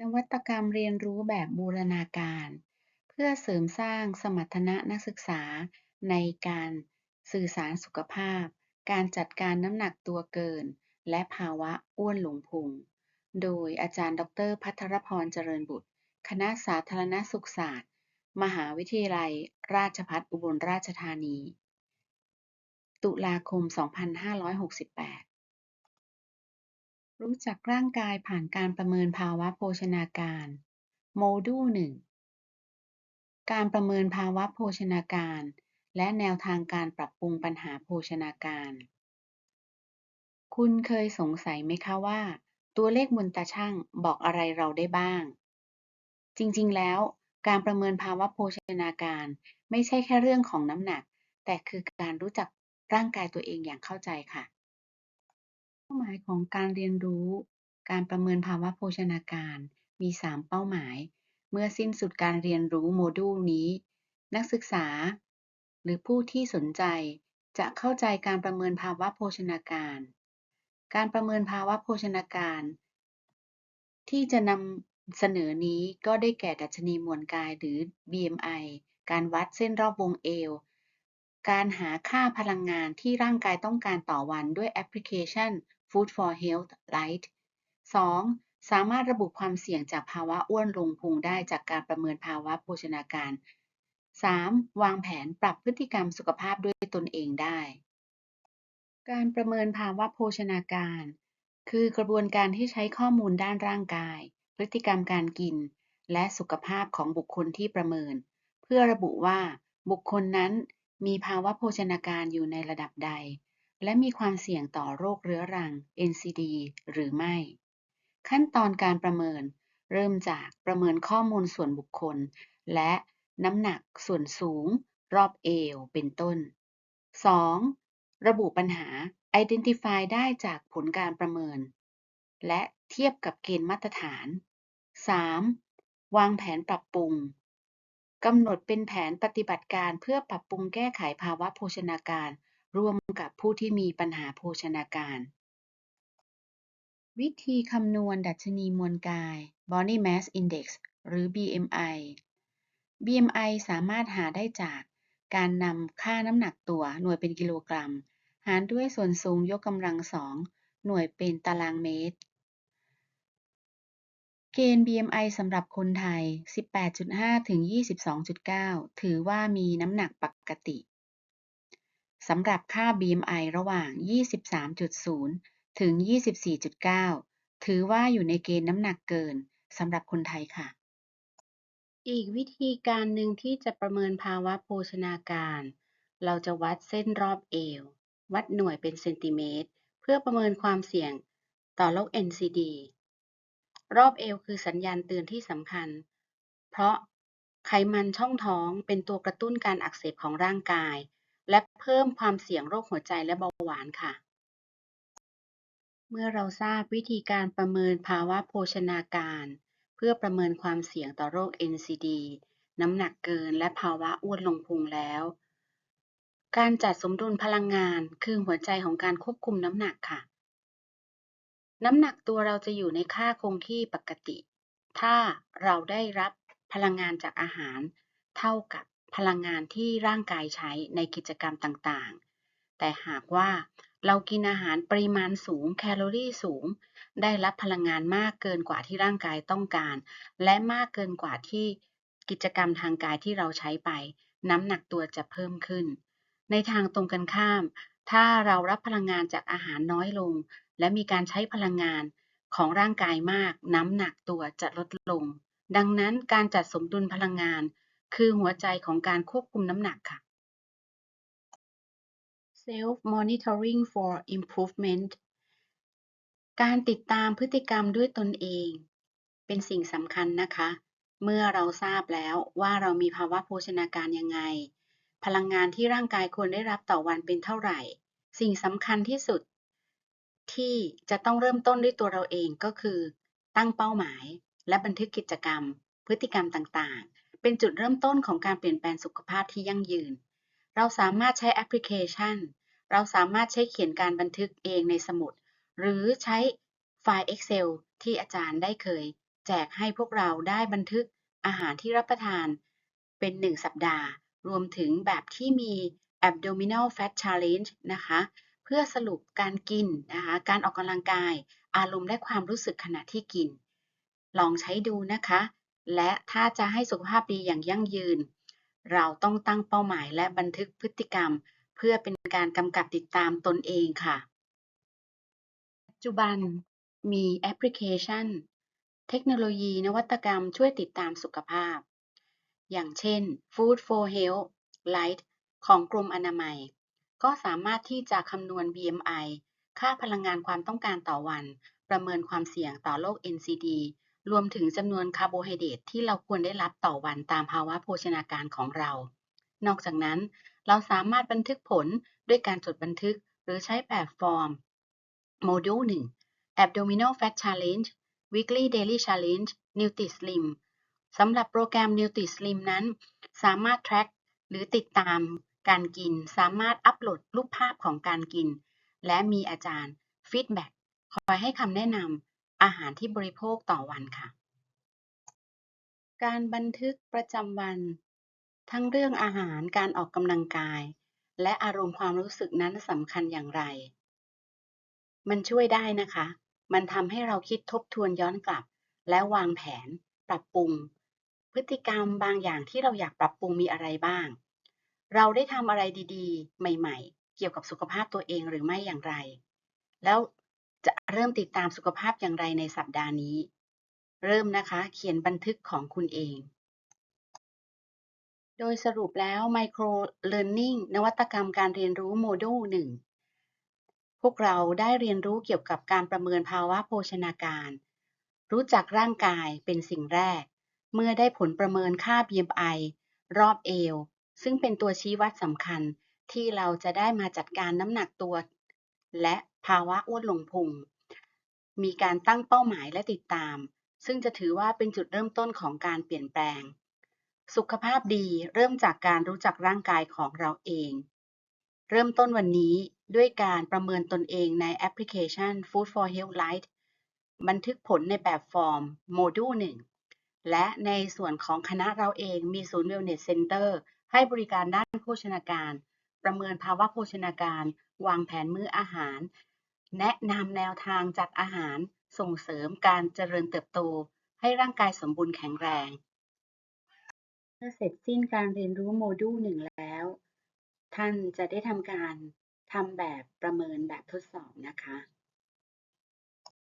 นวัตกรรมเรียนรู้แบบบูรณาการ เพื่อเสริมสร้างสมรรถนะนักศึกษาในการสื่อสารสุขภาพ การจัดการน้ำหนักตัวเกิน และภาวะอ้วนหลงพุง โดยอาจารย์ ดร พัทรพรเจริญบุตร คณะสาธารณสุขศาสตร์ มหาวิทยาลัย ราชภัฏอุบลราชธานี ตุลาคม 2568 รู้จักร่างกายผ่านการประเมินภาวะโภชนาการ โมดูล1การประเมินภาวะโภชนาการ และแนวทางการปรับปรุงปัญหาโภชนาการ คุณเคยสงสัยไหมคะว่า ตัวเลขบนตาชั่งบอกอะไรเราได้บ้าง จริงๆ แล้วการประเมินภาวะโภชนาการ ไม่ใช่แค่เรื่องของน้ำหนัก แต่คือการรู้จักร่างกายตัวเองอย่างเข้าใจค่ะ เป้าหมายของการเรียนรู้การประเมินภาวะโภชนาการมี 3 เป้าหมาย เมื่อสิ้นสุดการเรียนรู้โมดูลนี้ นักศึกษา หรือผู้ที่สนใจจะเข้าใจการประเมินภาวะโภชนาการ การประเมินภาวะโภชนาการ ที่จะนำเสนอนี้ก็ได้แก่ ดัชนีมวลกาย หรือ BMI การวัดเส้นรอบวงเอว การหาค่าพลังงานที่ร่างกายต้องการต่อวันด้วยแอปพลิเคชัน Food for Health Lite 2. สามารถระบุความเสี่ยงจากภาวะอ้วนลงพุงได้จากการประเมินภาวะโภชนาการ 3. วางแผนปรับพฤติกรรมสุขภาพด้วยตนเองได้ การประเมินภาวะโภชนาการ คือกระบวนการที่ใช้ข้อมูลด้านร่างกาย พฤติกรรมการกิน และสุขภาพของบุคคลที่ประเมิน เพื่อระบุว่าบุคคลนั้น มีภาวะโภชนาการอยู่ในระดับใด และมีความเสี่ยงต่อโรคเรื้อรัง NCD หรือไม่ ขั้นตอนการประเมิน เริ่มจากประเมินข้อมูลส่วนบุคคล และน้ำหนักส่วนสูง รอบเอวเป็นต้น 2. ระบุปัญหา Identify ได้จากผลการประเมิน และเทียบกับเกณฑ์มาตรฐาน 3. วางแผนปรับปรุง กำหนดเป็นแผนปฏิบัติการเพื่อปรับปรุงแก้ไขภาวะโภชนาการ ร่วมกับผู้ที่มีปัญหาโภชนาการ วิธีคำนวณดัชนีมวลกาย Body Mass Index หรือ BMI BMI สามารถหาได้จากการนำค่าน้ำหนักตัวหน่วยเป็นกิโลกรัม หารด้วยส่วนสูงยกกำลังสองหน่วยเป็นตารางเมตร เกณฑ์ BMI สำหรับคนไทย 18.5 ถึง 22.9 ถือว่ามีน้ำหนักปกติ สำหรับค่า BMI ระหว่าง 23.0 ถึง 24.9 ถือว่าอยู่ในเกณฑ์น้ำหนักเกินสำหรับคนไทยค่ะ อีกวิธีการหนึ่งที่จะประเมินภาวะโภชนาการ เราจะวัดเส้นรอบเอว วัดหน่วยเป็นเซนติเมตร เพื่อประเมินความเสี่ยงต่อโรค NCD รอบเอวคือสัญญาณเตือนที่สำคัญ เพราะไขมันช่องท้องเป็นตัวกระตุ้นการอักเสบของร่างกาย และเพิ่มความเสี่ยงโรคหัวใจและเบาหวานค่ะ เมื่อเราทราบวิธีการประเมินภาวะโภชนาการ เพื่อประเมินความเสี่ยงต่อโรค NCD น้ำหนักเกินและภาวะอ้วนลงพุงแล้ว การจัดสมดุลพลังงานคือหัวใจของการควบคุมน้ำหนักค่ะ น้ำหนักตัวเราจะอยู่ในค่าคงที่ปกติ ถ้าเราได้รับพลังงานจากอาหาร เท่ากับพลังงานที่ร่างกายใช้ในกิจกรรมต่างๆ แต่หากว่าเรากินอาหารปริมาณสูงแคลอรี่สูง ได้รับพลังงานมากเกินกว่าที่ร่างกายต้องการ และมากเกินกว่าที่กิจกรรมทางกายที่เราใช้ไป น้ำหนักตัวจะเพิ่มขึ้น ในทางตรงกันข้าม ถ้าเรารับพลังงานจากอาหารน้อยลง และมีการใช้พลังงานของร่างกายมาก น้ำหนักตัวจะลดลง ดังนั้นการจัดสมดุลพลังงาน คือหัวใจของการควบคุมน้ำหนักค่ะ Self Monitoring for Improvement การติดตามพฤติกรรมด้วยตนเอง เป็นสิ่งสำคัญนะคะ เมื่อเราทราบแล้วว่าเรามีภาวะโภชนาการยังไง พลังงานที่ร่างกายควรได้รับต่อวันเป็นเท่าไหร่ สิ่งสำคัญที่สุด ที่จะต้องเริ่มต้นด้วยตัวเราเองก็คือ ตั้งเป้าหมาย และบันทึกกิจกรรม พฤติกรรมต่างๆ เป็นจุดเริ่มต้นของการเปลี่ยนแปลงสุขภาพที่ยั่งยืน เราสามารถใช้แอปพลิเคชัน เราสามารถใช้เขียนการบันทึกเองในสมุด หรือใช้ไฟล์ Excel ที่อาจารย์ได้เคย แจกให้พวกเราได้บันทึกอาหารที่รับประทาน เป็น 1 สัปดาห์ รวมถึงแบบที่มี abdominal fat challenge นะคะ เพื่อสรุปการกินนะคะการออกกำลังกาย อารมณ์และความรู้สึกขณะที่กิน ลองใช้ดูนะคะ และถ้าจะให้สุขภาพดีอย่างยั่งยืน เราต้องตั้งเป้าหมายและบันทึกพฤติกรรม เพื่อเป็นการกำกับติดตามตนเองค่ะ ปัจจุบันมีแอปพลิเคชัน เทคโนโลยีนวัตกรรมช่วยติดตามสุขภาพ อย่างเช่น Food for Health Lite ของกรมอนามัย ก็สามารถที่จะคำนวณ BMI ค่าพลังงานความต้องการต่อวัน ประเมินความเสี่ยงต่อโรค NCD รวมถึงจำนวนคาร์โบไฮเดรตที่เราควรได้รับต่อวันตามภาวะโภชนาการของเรา นอกจากนั้น เราสามารถบันทึกผลด้วยการจดบันทึก หรือใช้แบบฟอร์ม โมดูล 1 Abdominal Fat Challenge Weekly Daily Challenge NutriSlim สำหรับโปรแกรม NutriSlim นั้น สามารถ track หรือติดตาม การกินสามารถอัปโหลดรูปภาพของการกิน และมีอาจารย์ feedback คอยให้คำแนะนำอาหารที่บริโภคต่อวันค่ะ การบันทึกประจำวัน ทั้งเรื่องอาหารการออกกำลังกาย และอารมณ์ความรู้สึกนั้นสำคัญอย่างไร มันช่วยได้นะคะ มันทำให้เราคิดทบทวนย้อนกลับ และวางแผน ปรับปรุง พฤติกรรมบางอย่างที่เราอยากปรับปรุงมีอะไรบ้าง เราได้ทำอะไรดีๆ ใหม่ ๆ เกี่ยวกับสุขภาพตัวเองหรือไม่อย่างไร แล้วจะเริ่มติดตามสุขภาพอย่างไรในสัปดาห์นี้ เริ่มนะคะ เขียนบันทึกของคุณเอง โดยสรุปแล้ว Micro Learning นวัตกรรมการเรียนรู้โมดูล1พวกเราได้เรียนรู้เกี่ยวกับการประเมินภาวะโภชนาการ รู้จักร่างกายเป็นสิ่งแรก เมื่อได้ผลประเมินค่า BMI รอบเอว ซึ่งเป็นตัวชี้วัดสำคัญที่เราจะได้มาจัดการน้ำหนักตัว และภาวะอ้วนลงพุง มีการตั้งเป้าหมายและติดตาม ซึ่งจะถือว่าเป็นจุดเริ่มต้นของการเปลี่ยนแปลง สุขภาพดีเริ่มจากการรู้จักร่างกายของเราเอง เริ่มต้นวันนี้ด้วยการประเมินตนเองในแอปพลิเคชัน Food for Health Lite บันทึกผลในแบบฟอร์มโมดูล1และในส่วนของคณะเราเองมีศูนย์ Wellness Center ให้บริการด้านโภชนาการ ประเมินภาวะโภชนาการ วางแผนมื้ออาหาร แนะนำแนวทางจัดอาหาร ส่งเสริมการเจริญเติบโต ให้ร่างกายสมบูรณ์แข็งแรง เมื่อเสร็จสิ้นการเรียนรู้โมดูล1แล้ว ท่านจะได้ทำการทำแบบประเมินแบบทดสอบนะคะ